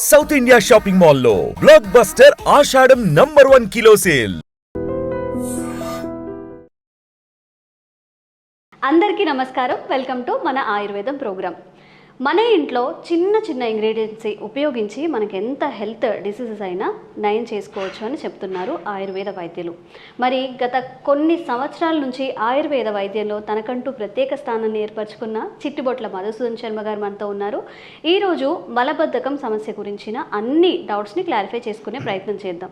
South India shopping మాల్లో blockbuster Ashadham number one kilo sale అందరికీ నమస్కారం. వెల్కమ్ టు మన ఆయుర్వేదం ప్రోగ్రామ్ మన ఇంట్లో చిన్న చిన్న ఇంగ్రీడియంట్స్ ఉపయోగించి మనకి ఎంత హెల్త్ డిసీజెస్ అయినా నయం చేసుకోవచ్చు అని చెప్తున్నారు ఆయుర్వేద వైద్యులు. మరి గత కొన్ని సంవత్సరాల నుంచి ఆయుర్వేద వైద్యంలో తనకంటూ ప్రత్యేక స్థానాన్ని ఏర్పరచుకున్న చిట్టుబొట్ల మధుసూదన్ శర్మ గారు మనతో ఉన్నారు. ఈరోజు మలబద్ధకం సమస్య గురించిన అన్ని డౌట్స్ని క్లారిఫై చేసుకునే ప్రయత్నం చేద్దాం.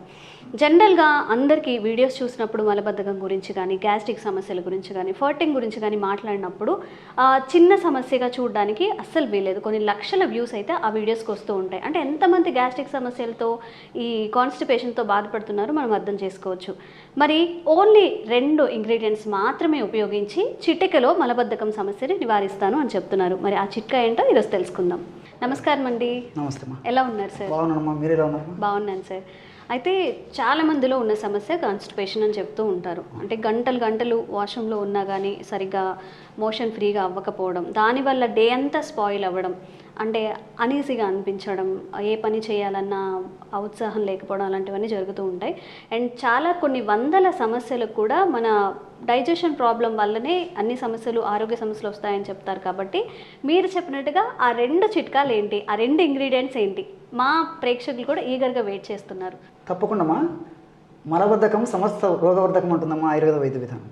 జనరల్గా అందరికీ వీడియోస్ చూసినప్పుడు మలబద్ధకం గురించి కానీ గ్యాస్ట్రిక్ సమస్యల గురించి కానీ ఫర్టింగ్ గురించి కానీ మాట్లాడినప్పుడు చిన్న సమస్యగా చూడడానికి అస్సలు వీలేదు కొన్ని లక్షల వ్యూస్ అయితే ఆ వీడియోస్కి వస్తూ ఉంటాయి. అంటే ఎంతమంది గ్యాస్ట్రిక్ సమస్యలతో ఈ కాన్స్టిపేషన్తో బాధపడుతున్నారో మనం అర్థం చేసుకోవచ్చు. మరి ఓన్లీ రెండు ఇంగ్రీడియంట్స్ మాత్రమే ఉపయోగించి చిటికలో మలబద్ధకం సమస్యని నివారిస్తాను అని చెప్తున్నారు. మరి ఆ చిట్కా ఏంటో ఈరోజు తెలుసుకుందాం. నమస్కారం అండి నమస్తే ఎలా ఉన్నారు సార్? బాగున్నాను సార్. అయితే చాలా మందిలో ఉన్న సమస్య కాన్స్టిపేషన్ అని చెప్తూ ఉంటారు. అంటే గంటలు గంటలు వాష్రూమ్లో ఉన్నా కానీ సరిగ్గా మోషన్ ఫ్రీగా అవ్వకపోవడం దానివల్ల డే అంతా స్పాయిల్ అవ్వడం అంటే అనీజీగా అనిపించడం ఏ పని చేయాలన్నా ఉత్సాహం లేకపోవడం అలాంటివన్నీ జరుగుతూ ఉంటాయి. అండ్ చాలా కొన్ని వందల సమస్యలకు కూడా మన డైజెషన్ ప్రాబ్లం వల్లనే అన్ని సమస్యలు ఆరోగ్య సమస్యలు వస్తాయని చెప్తారు కాబట్టి మీరు చెప్పినట్టుగా ఆ రెండు చిట్కాలు ఏంటి? ఆ రెండు ఇంగ్రీడియంట్స్ ఏంటి? మా ప్రేక్షకులు కూడా ఈగర్గా వెయిట్ చేస్తున్నారు. తప్పకుండామ్మా మలబద్ధకం సమస్త రోగవర్ధకం ఉంటుందమ్మా ఆయుర్వేద వైద్య విధానం.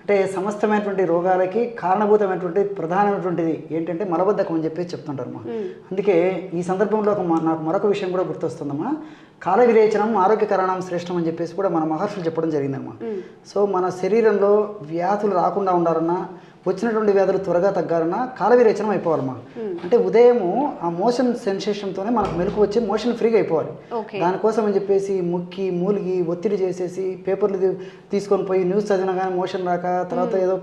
అంటే సమస్తమైనటువంటి రోగాలకి కారణభూతమైనటువంటి ప్రధానమైనటువంటిది ఏంటంటే మలబద్ధకం అని చెప్పి చెప్తుంటారమ్మా. అందుకే ఈ సందర్భంలో నాకు మరొక విషయం కూడా గుర్తొస్తుందమ్మా. కాల విరేచనం ఆరోగ్య కారణం శ్రేష్టం అని చెప్పేసి కూడా మన మహర్షులు చెప్పడం జరిగిందమ్మా. సో మన శరీరంలో వ్యాధులు రాకుండా ఉండాలన్నా వచ్చినటువంటి వ్యాధులు త్వరగా తగ్గాలన్నా కాల విరేచనం అయిపోవాలమ్మా అంటే ఉదయము ఆ మోషన్ సెన్సేషన్తోనే మనకు మెలకు వచ్చి మోషన్ ఫ్రీగా అయిపోవాలి. దానికోసం అని చెప్పేసి ముక్కి మూలిగి ఒత్తిడి చేసేసి పేపర్లు తీసుకొని పోయి న్యూస్ చదివినా కానీ మోషన్ రాక తర్వాత ఏదో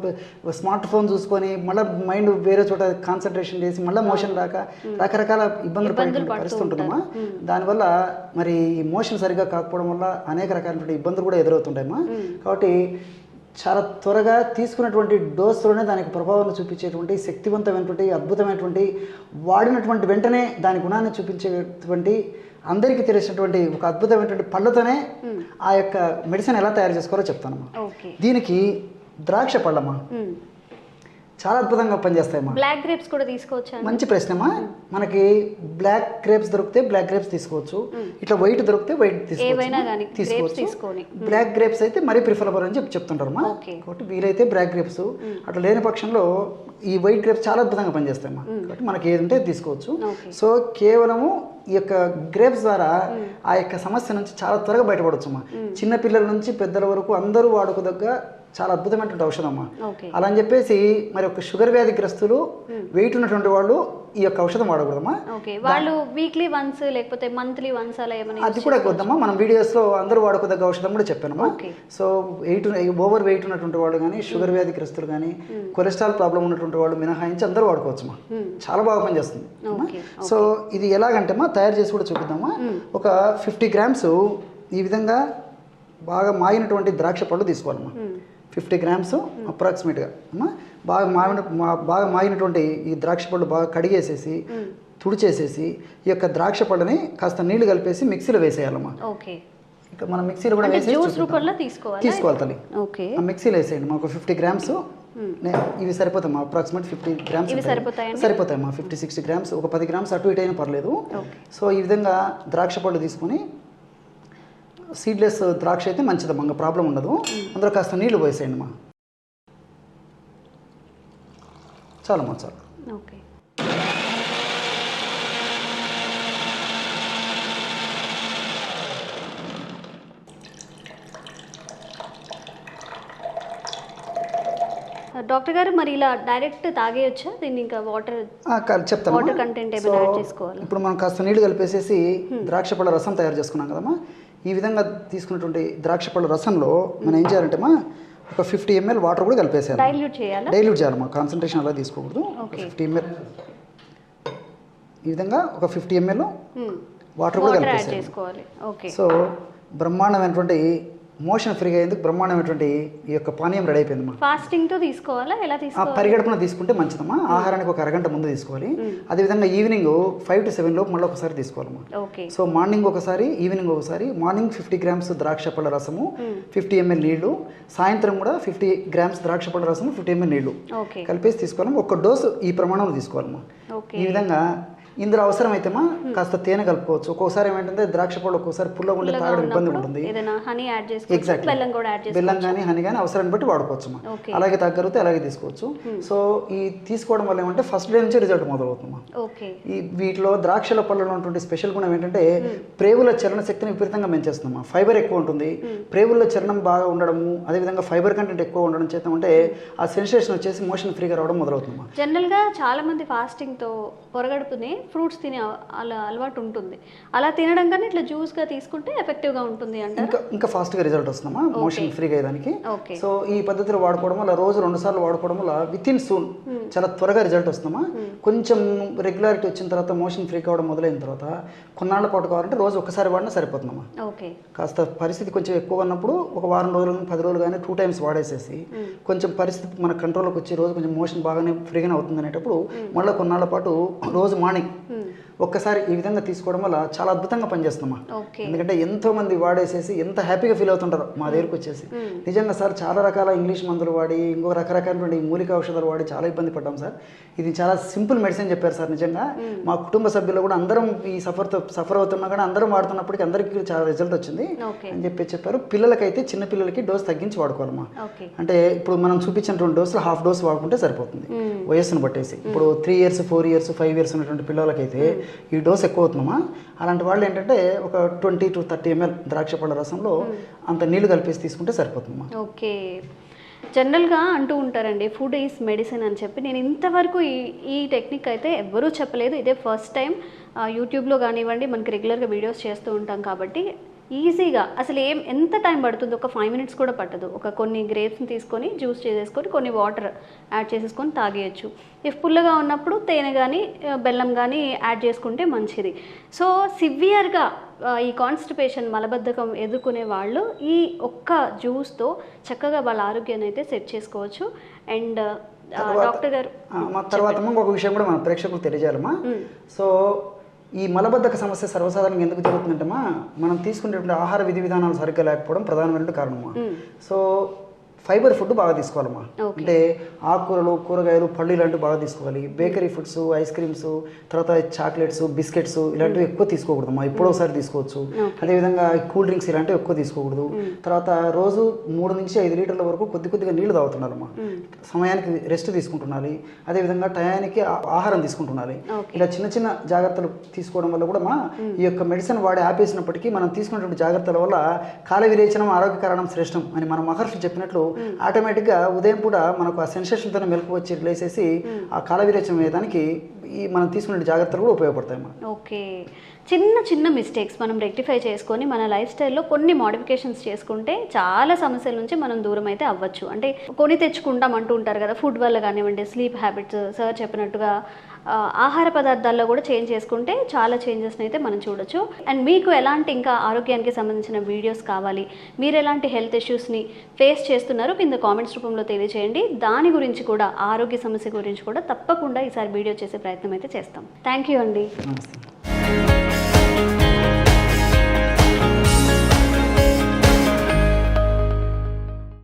స్మార్ట్ ఫోన్ చూసుకొని మళ్ళీ మైండ్ వేరే చోట కాన్సన్ట్రేషన్ చేసి మళ్ళీ మోషన్ రాక రకరకాల ఇబ్బందులు పడేటువంటి పరిస్థితి ఉంటుందమ్మా దానివల్ల మరి ఈ మోషన్ సరిగా కాకపోవడం వల్ల అనేక రకాలైనటువంటి ఇబ్బందులు కూడా ఎదురవుతుంటాయమ్మా. కాబట్టి చాలా త్వరగా తీసుకున్నటువంటి డోస్లోనే దానికి ప్రభావాన్ని చూపించేటువంటి శక్తివంతమైనటువంటి అద్భుతమైనటువంటి వాడినటువంటి వెంటనే దాని గుణాన్ని చూపించేటువంటి అందరికీ తెలిసినటువంటి ఒక అద్భుతమైనటువంటి పళ్ళతోనే ఆ యొక్క మెడిసిన్ ఎలా తయారు చేసుకోవాలో చెప్తానమ్మా. ఓకే. దీనికి ద్రాక్ష పళ్ళమ్మా. మ్మ్. చాలా అద్భుతంగా పనిచేస్తాయమ్మా బ్లాక్ గ్రేప్స్ కూడా తీసుకోవచ్చా మంచి ప్రశ్నమా మనకి బ్లాక్ గ్రేప్స్ దొరికితే బ్లాక్ గ్రేప్స్ తీసుకోవచ్చు. ఇట్లా వైట్ దొరికితే వైట్ తీసుకోవచ్చు. బ్లాక్ గ్రేప్స్ అయితే మరీ ప్రిఫరబుల్ అని చెప్పి చెప్తుంటారమ్మా. కాబట్టి వీలైతే బ్లాక్ గ్రేప్స్ అట్లా లేని పక్షంలో ఈ వైట్ గ్రేప్స్ చాలా అద్భుతంగా పనిచేస్తాయమ్మా కాబట్టి మనకి ఏది ఉంటే తీసుకోవచ్చు. సో కేవలము ఈ యొక్క గ్రేప్స్ ద్వారా ఆ యొక్క సమస్య నుంచి చాలా త్వరగా బయటపడవచ్చమ్మా చిన్న పిల్లల నుంచి పెద్దల వరకు అందరూ వాడుకోదగ్గ చాలా అద్భుతమైనటువంటి ఔషధం అమ్మా అలా అని చెప్పేసి మరి ఒక షుగర్ వ్యాధిగ్రస్తులు వెయిట్ ఉన్నటువంటి వాళ్ళు ఈ యొక్క ఔషధం వాడకూడదమ్మా. వాళ్ళు వీక్లీ వన్స్ లేకపోతే మంత్లీ వన్స్ అలా ఏమైనా అది కూడా వద్దమ్మా. మనం వీడియోస్లో అందరూ వాడుకోదగ్గ ఔషధం కూడా చెప్పానమ్మా. సో వెయిట్ ఓవర్ వెయిట్ ఉన్నటువంటి వాళ్ళు కానీ షుగర్ వ్యాధిగ్రస్తులు కానీ కొలెస్ట్రాల్ ప్రాబ్లం ఉన్నటువంటి వాళ్ళు మినహాయించి అందరూ వాడుకోవచ్చమ్మా చాలా బాగా పనిచేస్తుంది. సో ఇది ఎలాగంటేమా తయారు చేసి కూడా చూపిద్దామా. ఒక ఫిఫ్టీ గ్రామ్స్ ఈ విధంగా బాగా మాగినటువంటి ద్రాక్ష పళ్ళు తీసుకోవాలమ్మా. ఫిఫ్టీ గ్రామ్స్ అప్రాక్సిమేట్గా. అమ్మా బాగా మాగిన మా- బాగా మాగినటువంటి ఈ ద్రాక్ష పళ్ళు బాగా కడిగేసేసి తుడిచేసేసి ఈ యొక్క ద్రాక్ష పళ్ళని కాస్త నీళ్ళు కలిపేసి మిక్సీలో వేసేయాలమ్మా. ఓకే. ఇక మనం మిక్సీలో కూడా. రూపంలో తీసుకోవాలి? తల్లి. ఓకే. ఆ మిక్సీలో వేసేయండి. మాకు ఫిఫ్టీ గ్రామ్స్ ఇవి సరిపోతాయమ్మా. Approximate fifty grams. సరిపోతాయండి? సరిపోతాయమ్మా. ఫిఫ్టీ సిక్స్టీ గ్రామ్స్ ఒక పది గ్రామ్స్ అటు ఇటు అయినా పర్లేదు. సో ఈ విధంగా ద్రాక్ష పళ్ళు తీసుకొని సీడ్లెస్ ద్రాక్ష అయితే మంచిదమ్మా ఇంకా ప్రాబ్లం ఉండదు. అందులో కాస్త నీళ్ళు పోసేయండి మా చాలమ్మా చాలు. ఓకే. డాక్టర్ గారు మరి ఇలా డైరెక్ట్ తాగేయచ్చా? దీన్ని ఇంకా వాటర్ చెప్తాను వాటర్ కంటెంట్ ఏమైనా యాడ్ చేసుకోవాలి? ఇప్పుడు మనం కాస్త నీళ్ళు కలిపేసేసి ద్రాక్ష పళ్ళ రసం తయారు చేసుకున్నాం కదమ్మా. ఈ విధంగా తీసుకున్నటువంటి ద్రాక్ష పళ్ళ రసంలో మనం ఏం చేయాలంటే మా ఒక ఫిఫ్టీ ఎంఎల్ వాటర్ కూడా కలిపేసేయాలి. డైల్యూట్ చేయాలా? డైల్యూట్ చేయాలమ్మా కాన్సన్ట్రేషన్ అలా తీసుకోకూడదు. ఫిఫ్టీ ఎంఎల్ ఈ విధంగా ఒక ఫిఫ్టీ ఎంఎల్ వాటర్ కూడా కలిపేసేయాలి. సో బ్రహ్మాండమైనటువంటి మోషన్ ఫ్రీగా అయ్యేందుకు బ్రహ్మాండమైనటువంటి ఈ యొక్క పానీయం రెడీ అయిపోయిందమ్మా ఫాస్టింగ్తో తీసుకోవాలా? ఎలా ఆ తీసుకోవాలి? పరిగడుపున తీసుకుంటే మంచిదమ్మా. ఆహారానికి ఒక అరగంట ముందు తీసుకోవాలి. అదేవిధంగా ఈవినింగ్ ఫైవ్ టు సెవెన్ లోపు మళ్ళీ ఒకసారి తీసుకోవాలమ్మా సో మార్నింగ్ ఒకసారి ఈవినింగ్ ఒకసారి మార్నింగ్ ఫిఫ్టీ గ్రామ్స్ ద్రాక్ష పళ్ళ రసము ఫిఫ్టీ ఎంఎల్ నీళ్ళు సాయంత్రం కూడా ఫిఫ్టీ గ్రామ్స్ ద్రాక్ష పళ్ళ రసము ఫిఫ్టీ ఎంఎల్ నీళ్ళు కలిపేసి తీసుకోవాలి ఒక డోసు ఈ ప్రమాణంలో తీసుకోవాలమ్మా ఈ విధంగా ఇందులో అవసరమైతేమా కాస్త తేనె కలుపుకోవచ్చు. ఒక్కోసారి ఏమంటే ద్రాక్ష పళ్ళు ఒక్కోసారి పుల్లగా ఉండే తాగడం ఇబ్బంది ఉంటుంది. ఏదైనా హనీ యాడ్ చేసుకోవచ్చు ఎగ్జాక్ట్ బెల్లం కానీ హనీ కానీ అవసరాన్ని బట్టి వాడుకోవచ్చు ఓకే. అలాగే తగ్గరితే అలాగే తీసుకోవచ్చు. సో ఈ తీసుకోవడం వల్ల ఏమంటే ఫస్ట్ డే నుంచి రిజల్ట్ మొదలవుతుందమ్మా. ఓకే. ఈ వీటిలో ద్రాక్షల పళ్ళలో ఉన్నటువంటి స్పెషల్ గుణం ఏంటంటే ప్రేవుల చలన శక్తిని విపరీతంగా పెంచేస్తుందమ్మా. ఫైబర్ ఎక్కువ ఉంటుంది. ప్రేవుల్లో చలనం బాగా ఉండడము అదేవిధంగా ఫైబర్ కంటెంట్ ఎక్కువ ఉండడం చేత అంటే ఆ సెన్సేషన్ వచ్చేసి మోషన్ ఫ్రీగా రావడం మొదలవుతుందమ్మా. జనరల్గా చాలా మంది ఫాస్టింగ్తో పొరగడుపుని ఫ్రూట్స్ తినే అల- అలా అలవాటు ఉంటుంది. అలా తినడం కన్నా ఇట్లా జ్యూస్గా తీసుకుంటే ఎఫెక్టివ్గా ఉంటుంది అంటారు? ఇంకా ఇంకా ఫాస్ట్గా రిజల్ట్ వస్తుందమ్మా. మోషన్ ఫ్రీగా అయ్యేదానికి. సో ఈ పద్ధతిలో వాడుకోవడం వల్ల రోజు రెండు సార్లు వాడుకోవడం వల్ల విత్ ఇన్ సూన్ చాలా త్వరగా రిజల్ట్ వస్తుందమ్మా. కొంచెం రెగ్యులారిటీ వచ్చిన తర్వాత మోషన్ ఫ్రీ కావడం మొదలైన తర్వాత కొన్నాళ్ళ పాటు కావాలంటే రోజు ఒకసారి వాడినా సరిపోతుందమ్మా. ఓకే కాస్త పరిస్థితి కొంచెం ఎక్కువ ఉన్నప్పుడు ఒక వారం రోజులు పది రోజులు కానీ టూ టైమ్స్ వాడేసేసి కొంచెం పరిస్థితి మన కంట్రోల్కి వచ్చి రోజు కొంచెం మోషన్ బాగానే ఫ్రీగానే అవుతుంది అనేటప్పుడు మళ్ళీ కొన్నాళ్ళ పాటు రోజు మార్నింగ్ ఒక్కసారి ఈ విధంగా తీసుకోవడం వల్ల చాలా అద్భుతంగా పనిచేస్తుందమ్మా. ఎందుకంటే ఎంతో మంది వాడేసేసి ఎంత హ్యాపీగా ఫీల్ అవుతుంటారు మా దగ్గరికి వచ్చేసి. నిజంగా సార్ చాలా రకాల ఇంగ్లీష్ మందులు వాడి ఇంకో రకరకాలైనటువంటి మూలిక ఔషధాలు వాడి చాలా ఇబ్బంది పడ్డాం సార్. ఇది చాలా సింపుల్ మెడిసిన్ చెప్పారు సార్ నిజంగా. మా కుటుంబ సభ్యులు కూడా అందరం ఈ సఫర్తో సఫర్ అవుతున్నా కానీ అందరం వాడుతున్నప్పటికీ అందరికీ చాలా రిజల్ట్ వచ్చింది అని చెప్పి చెప్పారు. పిల్లలకైతే చిన్న పిల్లలకి డోస్ తగ్గించి వాడుకోవాలమ్మా. అంటే ఇప్పుడు మనం చూపించినటువంటి డోసులు హాఫ్ డోస్ వాడుకుంటే సరిపోతుంది వయస్సును బట్టేసి. ఇప్పుడు three years four years five years ఉన్నటువంటి పిల్లలకైతే ఈ డోస్ ఎక్కువ అవుతుందమ్మా అలాంటి వాళ్ళు ఏంటంటే ఒక ట్వంటీ టు థర్టీ ఎంఎల్ ద్రాక్ష పళ్ళ రసంలో అంత నీళ్ళు కలిపేసి తీసుకుంటే సరిపోతుందమ్మా. ఓకే. జనరల్గా అంటూ ఉంటారండి ఫుడ్ ఈజ్ మెడిసిన్ అని చెప్పి. నేను ఇంతవరకు ఈ ఈ టెక్నిక్ అయితే ఎవ్వరూ చెప్పలేదు. ఇదే ఫస్ట్ టైం యూట్యూబ్లో కానివ్వండి మనకి రెగ్యులర్గా వీడియోస్ చేస్తూ ఉంటాం కాబట్టి ఈజీగా అసలు ఏం ఎంత టైం పడుతుంది? ఒక ఫైవ్ మినిట్స్ కూడా పట్టదు. ఒక కొన్ని గ్రేప్స్ని తీసుకొని జ్యూస్ చేసేసుకొని కొన్ని వాటర్ యాడ్ చేసేసుకొని తాగేయచ్చు. ఇఫ్ పుల్లగా ఉన్నప్పుడు తేనె కానీ బెల్లం కానీ యాడ్ చేసుకుంటే మంచిది. సో సివియర్గా ఈ కాన్స్టిపేషన్ మలబద్ధకం ఎదుర్కొనే వాళ్ళు ఈ ఒక్క జ్యూస్తో చక్కగా వాళ్ళ ఆరోగ్యాన్ని అయితే సెట్ చేసుకోవచ్చు. అండ్ డాక్టర్ గారు తర్వాత ఇంకొక విషయం కూడా మన ప్రేక్షకులకు తెలియజేయాలమ్మా సో ఈ మలబద్ధక సమస్య సర్వసాధారణంగా ఎందుకు జరుగుతుందంటమ్మా మనం తీసుకునేటువంటి ఆహార విధి విధానాలు సరిగ్గా లేకపోవడం ప్రధానమైన కారణమా సో ఫైబర్ ఫుడ్ బాగా తీసుకోవాలమ్మా. అంటే ఆకుకూరలు కూరగాయలు పళ్ళు ఇలాంటివి బాగా తీసుకోవాలి. బేకరీ ఫుడ్స్ ఐస్ క్రీమ్స్ తర్వాత చాక్లెట్స్ బిస్కెట్స్ ఇలాంటివి ఎక్కువ తీసుకోకూడదమ్మా. ఎప్పుడో ఒకసారి తీసుకోవచ్చు. అదేవిధంగా కూల్ డ్రింక్స్ ఇలాంటివి ఎక్కువ తీసుకోకూడదు. తర్వాత రోజు మూడు నుంచి ఐదు లీటర్ల వరకు కొద్ది కొద్దిగా నీళ్ళు తాగుతున్నారమ్మా. సమయానికి రెస్ట్ తీసుకుంటున్నాలి. అదేవిధంగా టయానికి ఆహారం తీసుకుంటున్నాలి. ఇలా చిన్న చిన్న జాగ్రత్తలు తీసుకోవడం వల్ల కూడా మా ఈ యొక్క మెడిసిన్ వాడి ఆపేసినప్పటికీ మనం తీసుకున్నటువంటి జాగ్రత్తల వల్ల కాల విరేచనం ఆరోగ్య కారణం శ్రేష్టం అని మన మహర్షి చెప్పినట్లు ఆటోమేటిక్గా ఉదయం పూట మనకు ఆ సెన్సేషన్తోనే మెలకు వచ్చి లేసేసి ఆ కాల విరేచనం అయ్యేదానికి ఈ మనం తీసుకునే జాగ్రత్తలు కూడా ఉపయోగపడతాయి మనం ఓకే. చిన్న చిన్న మిస్టేక్స్ మనం రెక్టిఫై చేసుకొని మన లైఫ్ స్టైల్లో కొన్ని మోడిఫికేషన్స్ చేసుకుంటే చాలా సమస్యల నుంచి మనం దూరం అయితే అవ్వచ్చు. అంటే కొని తెచ్చుకుంటాం అంటూ ఉంటారు కదా ఫుడ్ వల్ల కానివ్వండి స్లీప్ హ్యాబిట్స్ సార్ చెప్పినట్టుగా ఆహార పదార్థాల్లో కూడా చేంజ్ చేసుకుంటే చాలా చేంజెస్ని అయితే మనం చూడొచ్చు. అండ్ మీకు ఎలాంటి ఇంకా ఆరోగ్యానికి సంబంధించిన వీడియోస్ కావాలి మీరు ఎలాంటి హెల్త్ ఇష్యూస్ని ఫేస్ చేస్తున్నారో కింద కామెంట్స్ రూపంలో తెలియజేయండి దాని గురించి కూడా ఆరోగ్య సమస్య గురించి కూడా తప్పకుండా ఈసారి వీడియో చేసే ప్రయత్నం అయితే చేస్తాం. థ్యాంక్ యూ అండి. నమస్తే.